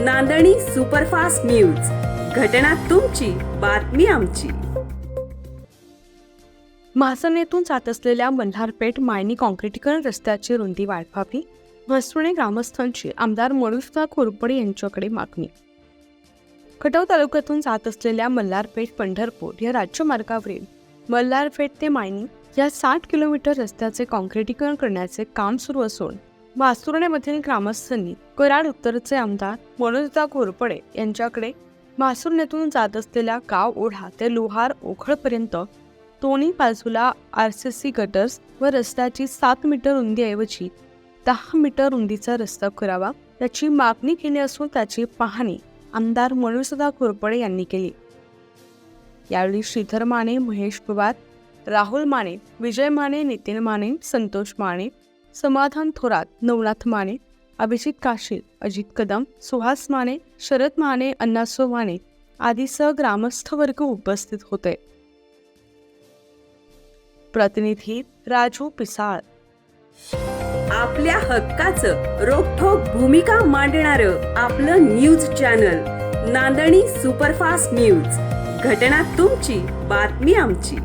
नांदणी superfast news. घटना तुमची बातमी आमची. महासनेतून जात असलेल्या मल्हारपेठ मायनी कॉन्क्रिटीकरण रस्त्याची रुंदी वाढवावी म्हसुणे ग्रामस्थांची आमदार मनुष्का खोरपडे यांच्याकडे मागणी. खटाव तालुक्यातून जात असलेल्या मल्हारपेठ पंढरपूर या राज्यमार्गावरील मल्हारपेठ ते मायनी या साठ किलोमीटर रस्त्याचे कॉन्क्रिटीकरण करण्याचे काम सुरू असून मासुर्णेमधील ग्रामस्थांनी कराड उत्तरचे आमदार मनोजदा घोरपडे यांच्याकडे मासुर्ण्यातून जात असलेल्या गाव ओढा ते लोहार ओखळपर्यंत दोन्ही बाजूला आर सी सी गटर्स व रस्त्याची सात मीटर रुंदीऐवजी दहा मीटर रुंदीचा रस्ता करावा याची मागणी केली असून त्याची पाहणी आमदार मनोजदा घोरपडे यांनी केली. यावेळी श्रीधर माने महेश पवार राहुल माने विजय माने नितीन माने संतोष माने समाधान थोरात नवनाथ माने अभिजित काशील अजित कदम सुहास माने शरद माने अण्णासो माने आदीसह ग्रामस्थ वर्ग उपस्थित होते. प्रतिनिधी राजू पिसाळ. आपल्या हक्काचं रोखोक भूमिका मांडणार आपलं news channel Nandani superfast news. घटना तुमची बातमी आमची.